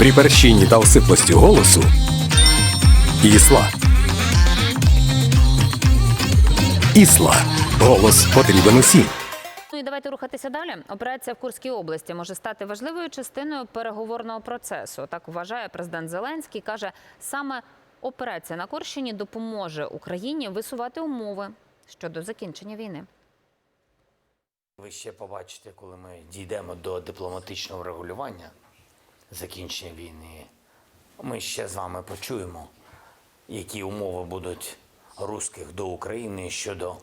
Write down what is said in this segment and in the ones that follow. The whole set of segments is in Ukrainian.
При перщині та осиплості голосу Ісла. Ісла. Голос потрібен усім. Ну і давайте рухатися далі. Операція в Курській області може стати важливою частиною переговорного процесу. Так вважає президент Зеленський. каже, саме операція на Курщині допоможе Україні висувати умови щодо закінчення війни. Ви ще побачите, коли ми дійдемо до дипломатичного регулювання закінчення війни. Ми ще з вами почуємо, які умови будуть русських до України щодо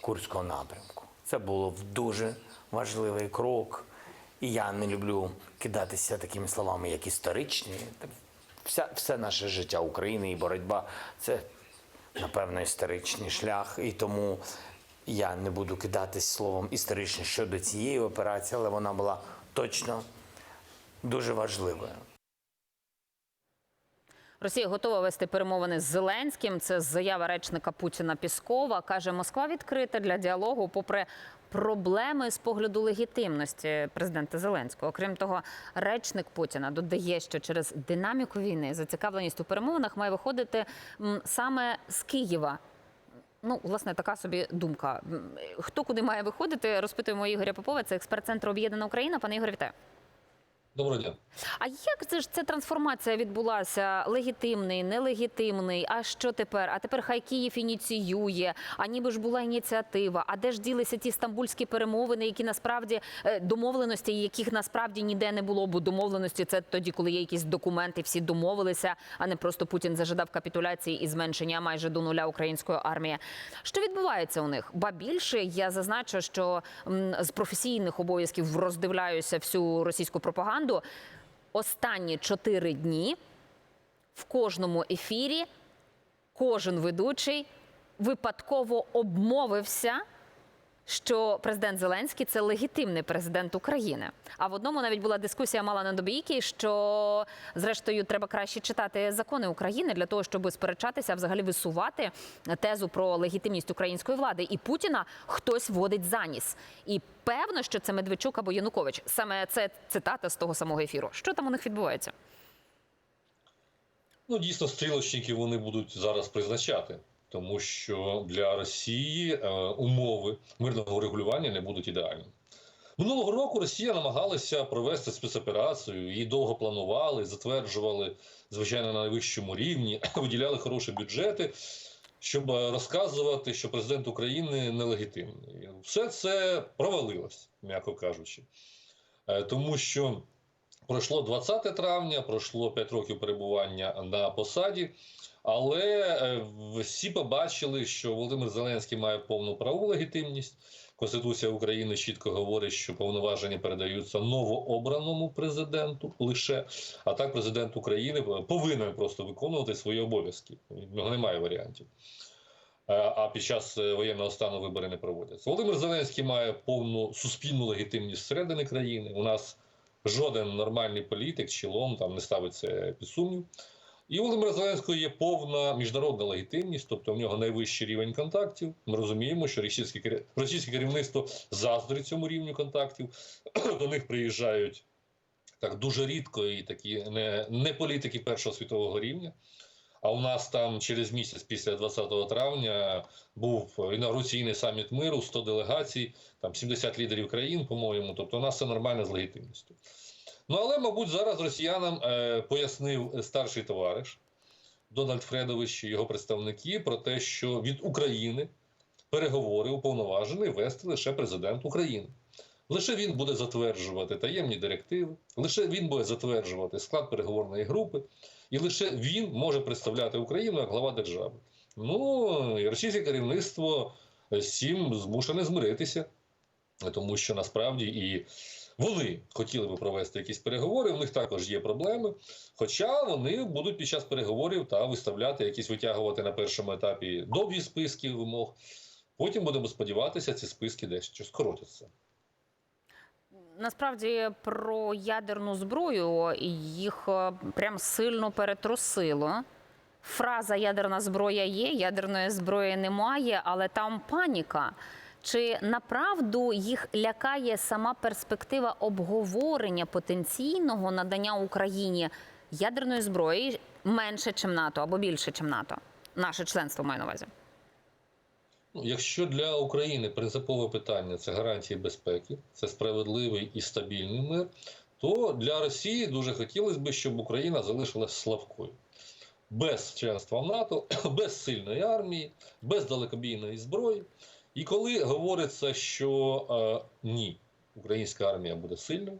Курського напрямку. Це було дуже важливий крок. І я не люблю кидатися такими словами, як історичні. Вся, все наше життя України і боротьба це напевно історичний шлях. І тому я не буду кидатись словом історичне щодо цієї операції, але вона була точно дуже важливою. Росія готова вести перемовини з Зеленським. Це заява речника Путіна Піскова. каже, Москва відкрита для діалогу, попри проблеми з погляду легітимності президента Зеленського. Окрім того, речник Путіна додає, що через динаміку війни зацікавленість у перемовинах має виходити саме з Києва. Ну, власне, така собі думка. Хто куди має виходити? Розпитуємо Ігоря Попова. Це експерт центру Об'єднана Україна. Пане Ігор, вітаю. Доброго дня. А як це ж ця трансформація відбулася? Легітимний, нелегітимний? А що тепер? А тепер хай Київ ініціює. А ніби ж була ініціатива. А де ж ділися ті стамбульські перемовини, які насправді е, домовленості, яких насправді ніде не було? Бо домовленості це тоді, коли є якісь документи, всі домовилися, а не просто Путін зажадав капітуляції і зменшення майже до нуля української армії. Що відбувається у них? Ба більше я зазначу, що з професійних обов'язків роздивляюся всю російську пропаганду. Останні чотири дні в кожному ефірі кожен ведучий випадково обмовився, що президент Зеленський це легітимний президент України. А в одному навіть була дискусія мала на добійки, що зрештою треба краще читати закони України для того, щоб сперечатися, а взагалі висувати тезу про легітимність української влади. І Путіна хтось водить за ніс. І певно, що це Медведчук або Янукович. Саме це цитата з того самого ефіру. Що там у них відбувається? Ну, дійсно, стрілочників вони будуть зараз призначати, тому що для Росії е, умови мирного регулювання не будуть ідеальні. Минулого року Росія намагалася провести спецоперацію, її довго планували, затверджували, звичайно, на найвищому рівні, виділяли хороші бюджети, щоб е, розказувати, що президент України нелегітимний. Все це провалилось, м'яко кажучи. Е, Тому що Пройшло 20 травня, пройшло 5 років перебування на посаді, але е, всі побачили, що Володимир Зеленський має повну правову легітимність. Конституція України чітко говорить, що повноваження передаються новообраному президенту лише. А так, президент України повинен просто виконувати свої обов'язки. В нього немає варіантів. Е, А під час е, воєнного стану вибори не проводяться. Володимир Зеленський має повну суспільну легітимність всередини країни. У нас жоден нормальний політик чи лом там не ставить це під сумнів. І у Володимира Зеленського є повна міжнародна легітимність, тобто в нього найвищий рівень контактів. Ми розуміємо, що російське, російське керівництво заздрить цьому рівню контактів. До них приїжджають так дуже рідко і такі не, не політики Першого світового рівня. А у нас там через місяць після 20 травня був інаугураційний саміт миру, 100 делегацій, там 70 лідерів країн, по-моєму. Тобто у нас все нормально з легітимністю. Ну але, мабуть, зараз росіянам е, пояснив старший товариш Дональд Фредович і його представники про те, що від України переговори уповноважений вести лише президент України. Лише він буде затверджувати таємні директиви, лише він буде затверджувати склад переговорної групи, і лише він може представляти Україну як глава держави. Ну і російське керівництво з цим змушене змиритися, тому що насправді і вони хотіли би провести якісь переговори. У них також є проблеми. Хоча вони будуть під час переговорів та виставляти якісь витягувати на першому етапі довгі списки вимог. Потім будемо сподіватися, ці списки дещо скоротяться. Насправді про ядерну зброю їх е, прям сильно перетрусило. Фраза ядерна зброя є, ядерної зброї немає, але там паніка. Чи направду їх лякає сама перспектива обговорення потенційного надання Україні ядерної зброї менше, ніж НАТО або більше, ніж НАТО? Наше членство маю на увазі. Ну, Якщо для України принципове питання це гарантії безпеки, це справедливий і стабільний мир, то для Росії дуже хотілося б, щоб Україна залишилась слабкою. Без членства в НАТО, без сильної армії, без далекобійної зброї. І коли говориться, що е, ні, українська армія буде сильною,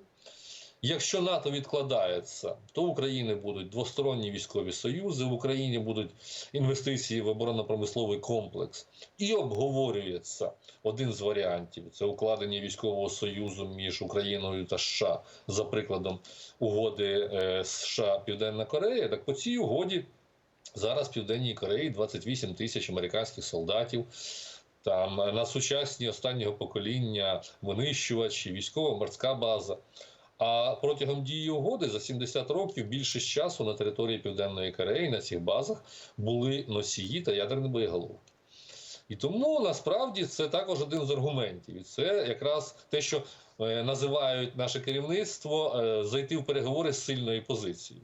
Якщо НАТО відкладається, то в України будуть двосторонні військові союзи, в Україні будуть інвестиції в оборонно-промисловий комплекс, і обговорюється один з варіантів: це укладення військового союзу між Україною та США за прикладом угоди е, США Південна Корея. Так по цій угоді зараз в Південній Кореї 28 тисяч американських солдатів. Там на сучасні останнього покоління винищувачі, військово-морська база. А протягом дії угоди за 70 років більшість часу на території Південної Кореї на цих базах були носії та ядерні боєголовки. І тому насправді це також один з аргументів. І це якраз те, що е, називають наше керівництво е, зайти в переговори з сильної позиції.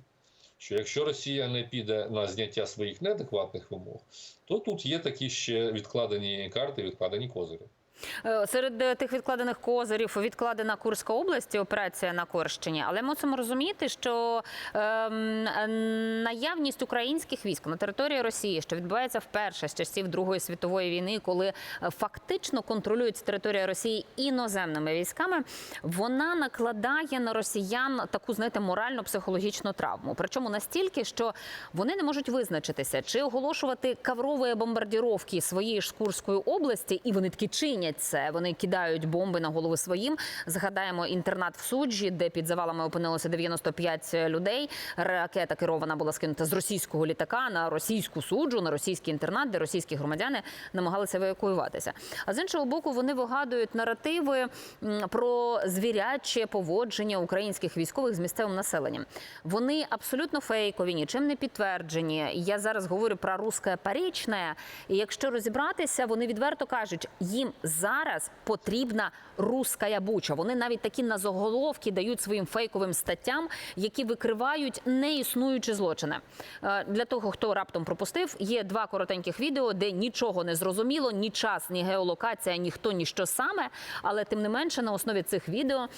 Що якщо Росія не піде на зняття своїх неадекватних вимог, то тут є такі ще відкладені карти, відкладені козирі. Е, Серед е, тих відкладених козирів відкладена Курська область, операція на Корщині. Але мусимо розуміти, що ем, наявність українських військ на території Росії, що відбувається вперше з часів Другої світової війни, коли е, фактично контролюється територія Росії іноземними військами, вона накладає на росіян таку, знаєте, морально-психологічну травму. Причому настільки, що вони не можуть визначитися, чи оголошувати каврові бомбардіровки своєї ж Курської області, і вони таки чинять це. Вони кидають бомби на голови своїм. Згадаємо інтернат в суджі, де під завалами опинилося 95 людей. Ракета керована була скинута з російського літака на російську суджу, на російський інтернат, де російські громадяни намагалися евакуюватися. А з іншого боку, вони вигадують наративи про звіряче поводження українських військових з місцевим населенням. Вони абсолютно фейкові, нічим не підтверджені. Я зараз говорю про русське парічне. І якщо розібратися, вони відверто кажуть, їм зараз потрібна руська буча. Вони навіть такі назоголовки дають своїм фейковим статтям, які викривають неіснуючі злочини. Е, Для того, хто раптом пропустив, є два коротеньких відео, де нічого не зрозуміло, ні час, ні геолокація, ні хто, ні що саме. Але тим не менше, на основі цих відео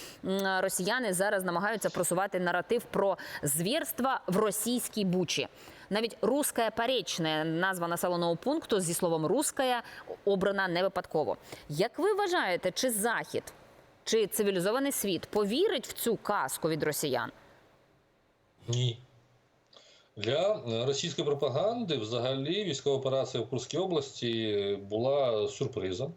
росіяни зараз намагаються просувати наратив про звірства в російській бучі. Навіть «Русская Поречне» – назва населеного пункту зі словом «русская» обрана не випадково. Як ви вважаєте, чи Захід, чи цивілізований світ повірить в цю казку від росіян? Ні. Для російської пропаганди взагалі військова операція в Курській області була сюрпризом.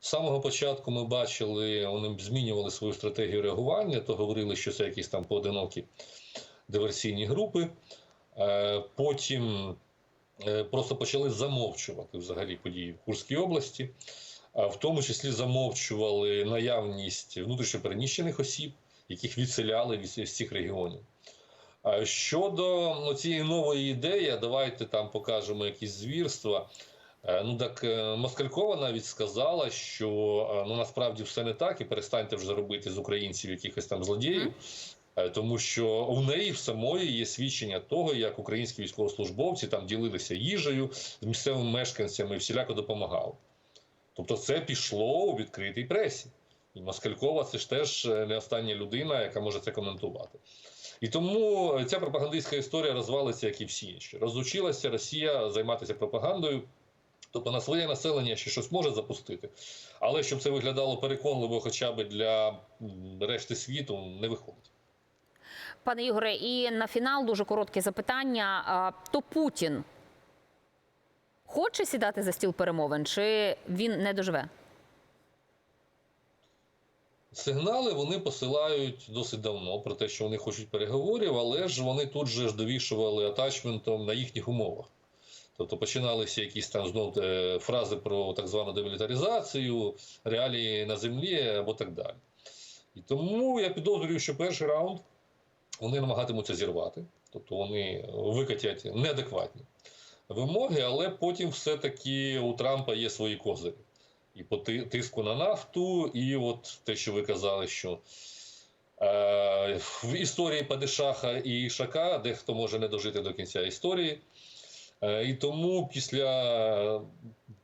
З самого початку ми бачили, вони змінювали свою стратегію реагування, то говорили, що це якісь там поодинокі диверсійні групи. Е, Потім е, просто почали замовчувати взагалі події в Курській області, А в тому числі замовчували наявність внутрішньопереміщених осіб, яких відселяли від цих регіонів. Щодо ну, цієї нової ідеї, давайте там покажемо якісь звірства. Е, Ну так е, Москалькова навіть сказала, що е, ну насправді все не так, і перестаньте вже робити з українців якихось там злодіїв, Е, тому що у неї в самої є свідчення того, як українські військовослужбовці там ділилися їжею з місцевими мешканцями, і всіляко допомагали. Тобто, це пішло у відкритій пресі. І Москалькова це ж теж е, не остання людина, яка може це коментувати. І тому ця пропагандистська історія розвалиться, як і всі інші. Розучилася Росія займатися пропагандою, тобто на своє населення ще щось може запустити. Але щоб це виглядало переконливо, хоча б для решти світу, не виходить. Пане Ігоре, і на фінал дуже коротке запитання. То Путін хоче сідати за стіл перемовин, чи він не доживе? Сигнали вони посилають досить давно про те, що вони хочуть переговорів, але ж вони тут же ж довішували атачментом на їхніх умовах. Тобто починалися якісь там знов е, фрази про так звану демілітаризацію, реалії на землі або так далі. І тому я підозрюю, що перший раунд вони намагатимуться зірвати, тобто вони викатять неадекватні вимоги, але потім все-таки у Трампа є свої козирі. і по тиску на нафту, і от те, що ви казали, що е, в історії Падишаха і Шака дехто може не дожити до кінця історії. Е, і тому після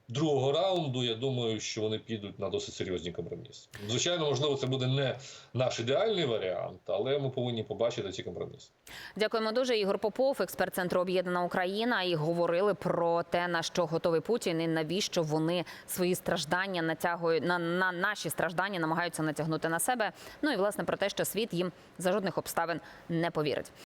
другого раунду я думаю, що вони підуть на досить серйозні компроміси. Звичайно, можливо, це буде не наш ідеальний варіант, але ми повинні побачити ці компроміси. Дякуємо дуже. Ігор Попов, експерт центру Об'єднана Україна, і говорили про те, на що готовий Путін, і навіщо вони свої страждання натягують на, на наші страждання, намагаються натягнути на себе. Ну і власне про те, що світ їм за жодних обставин не повірить.